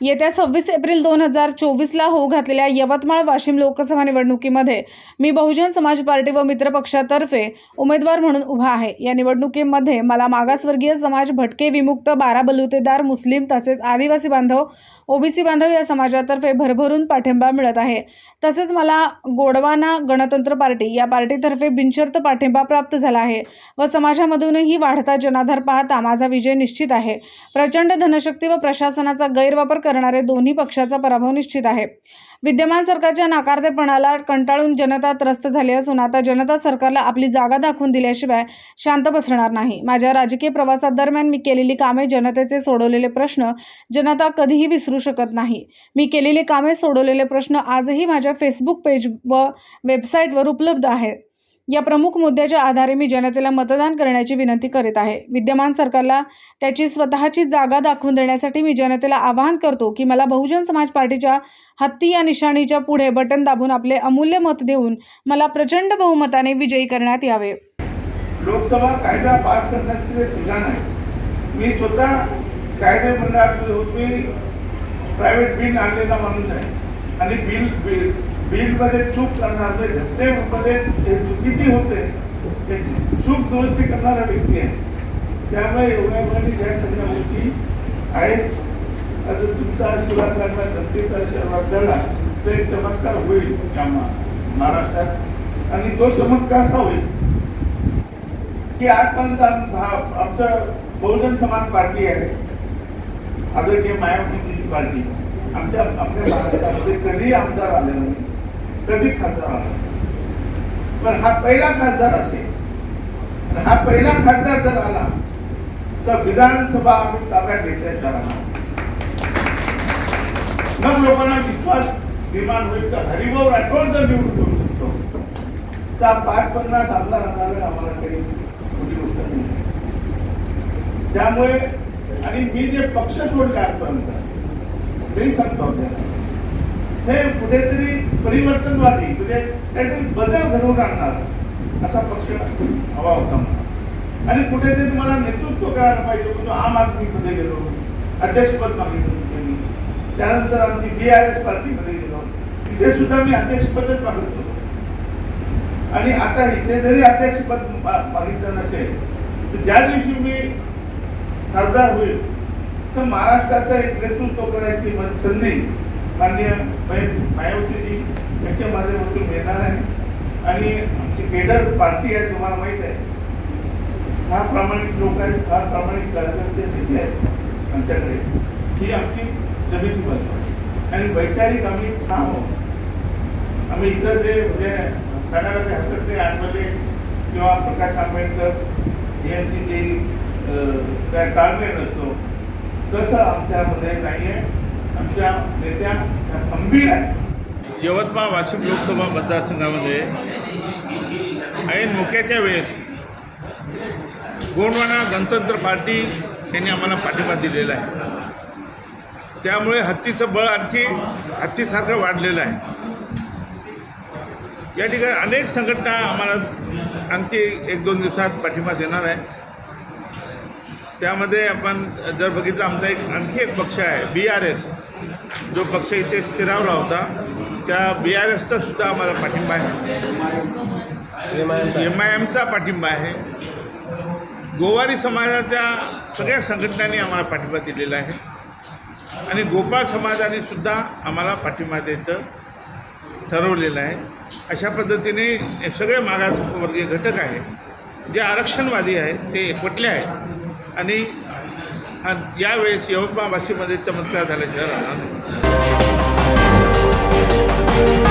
येत्या सव्वीस एप्रिल दोन हजार चोवीसला होऊ घातलेल्या यवतमाळ वाशिम लोकसभा निवडणुकीमध्ये मी बहुजन समाज पार्टी व मित्र पक्षातर्फे उमेदवार म्हणून उभा आहे. या निवडणुकीमध्ये मला मागासवर्गीय समाज भटके विमुक्त बारा बलुतेदार मुस्लिम तसेच आदिवासी बांधव ओबीसी बांधव या समाजातर्फे भरभरून पाठिंबा मिळत आहे. तसेच मला गोडवाना गणतंत्र पार्टी या पार्टीतर्फे बिनशर्त पाठिंबा प्राप्त झाला आहे व समाजामधूनही वाढता जनाधार पाहता माझा विजय निश्चित आहे. प्रचंड धनशक्ती व प्रशासनाचा गैरवापर करणारे दोन्ही पक्षाचा पराभव निश्चित आहे. विद्यमान सरकारच्या नाकारतेपणाला कंटाळून जनता त्रस्त झाली असून आता जनता सरकारला आपली जागा दाखवून दिल्याशिवाय शांत बसणार नाही. माझ्या राजकीय प्रवासादरम्यान मी केलेली कामे जनतेचे सोडवलेले प्रश्न जनता कधीही विसरू शकत नाही. मी केलेली कामे सोडवलेले प्रश्न आजही माझ्या फेसबुक पेज व वेबसाईटवर उपलब्ध आहेत. या प्रमुख मुद्द्याच्या आधारे मी जनतेला मतदान करण्याची विनंती करीत आहे. विद्यमान सरकारला त्याची स्वतःची जागा दाखवून देण्यासाठी मी जनतेला आवाहन करतो की मला बहुजन समाज पार्टीच्या हत्ती या निशाणीच्या पुढे बटन दाबून आपले अमूल्य मत देऊन मला प्रचंड बहुमताने विजयी करण्यात यावे. लोकसभा कायदा पास करण्याचे ठिकाण आहे मी स्वतः कायदे मंडळात प्रायव्हेट बिल आणलेला माणूस आहे. आणि बिल बिल बिलमध्ये चूक करणार म्हणजे घटनेमध्ये जे होते त्याची चूक दुरुस्ती करणारा व्यक्ती आहे. त्यामुळे योगामध्ये ज्या सगळ्या गोष्टी आहेत. आता तुमचा आशीर्वाद लागला जनतेचा आशीर्वाद झाला तर एक चमत्कार होईल आम्हा महाराष्ट्रात. आणि तो चमत्कार असा होईल की आजपर्यंत आमचं बहुजन समाज पार्टी आहे. आदरणीय मायावतीची पार्टी. आमच्या आपल्या महाराष्ट्रामध्ये कधीही आमदार आले नाही. कधी खासदार आला? पण हा पहिला खासदार असेल. हा पहिला खासदार जर आला तर विधानसभा आम्ही ताब्यात घेतल्याच्या राहणार मग लोकांना विश्वास निर्माण होईल तर हरिभाऊ राठोड जर निवडून येऊ शकतो तर पाच पन्नास आमदार आणणारे आम्हाला काही मोठी गोष्ट नाही. त्यामुळे आणि मी जे पक्ष सोडले आजपर्यंत तेही सांगतो आपल्याला. हे कुठेतरी परिवर्तनवादी म्हणजे काहीतरी बदल घडवून आणणार असा पक्ष हवा होता मला. आणि कुठेतरी तुम्हाला नेतृत्व करायला पाहिजे म्हणून आम आदमीमध्ये गेलो अध्यक्षपद मागितलं त्यांनी. त्यानंतर आमची बी आर एस पार्टीमध्ये गेलो. तिथे सुद्धा मी अध्यक्षपदच मागत होतो. आणि आता इथे जरी अध्यक्षपद मागितलं नसेल तर ज्या दिवशी मी खासदार होईल तर महाराष्ट्राचं एक नेतृत्व करायची मन- संधी माननीय मै- मायावतीजी यांच्या माध्यमातून मिळणार आहे. आणि आमची केडर पार्टी आहे तुम्हाला माहीत आहे. फार प्रामाणिक लोक आहेत फार प्रामाणिक कार्यकर्ते नेते आहेत आमच्याकडे. ही आमची जमिती बाजू आहे. आणि वैचारिक आम्ही ठाम आहोत. आम्ही इतर जे म्हणजे सणाराचे हस्तकले आठवले किंवा प्रकाश आंबेडकर यांची जी काय ताळमेळ नसतो तसं आमच्यामध्ये नाही आहे आमच्या नेत्या ह्या खंबीर आहेत. यवतमाळ वाशिम लोकसभा मतदारसंघामध्ये ऐन मोक्याच्या वेळेस गोंडवाना गणतंत्र पार्टी यांनी आम्हाला पाठिंबा दिलेला आहे. त्यामुळे हत्तीचं बळ आणखी हत्तीसारखं वाढलेलं आहे. या ठिकाणी अनेक संघटना आम्हाला आणखी एक दोन दिवसात पाठिंबा देणार आहे त्यामध्ये आपण जर बघितलं आमचा एक आणखी एक पक्ष आहे बी आर एस जो पक्ष इथे स्थिरावला होता त्या बी आर एसचा सुद्धा आम्हाला पाठिंबा आहे. एम आय एमचा पाठिंबा आहे. गोवारी समाजाच्या सगळ्या संघटनांनी आम्हाला पाठिंबा दिलेला आहे. आणि गोपाळ समाजाने सुद्धा आम्हाला पाठिंबा द्यायचं ठरवलेलं आहे. अशा पद्धतीने सगळे मागासवर्गीय घटक आहे जे आरक्षणवादी आहेत ते एकवटले आहेत. आणि यावेळेस यवतमाळ भाषेमध्ये चमत्कार झाल्याशिवाय राहणार नाही. Música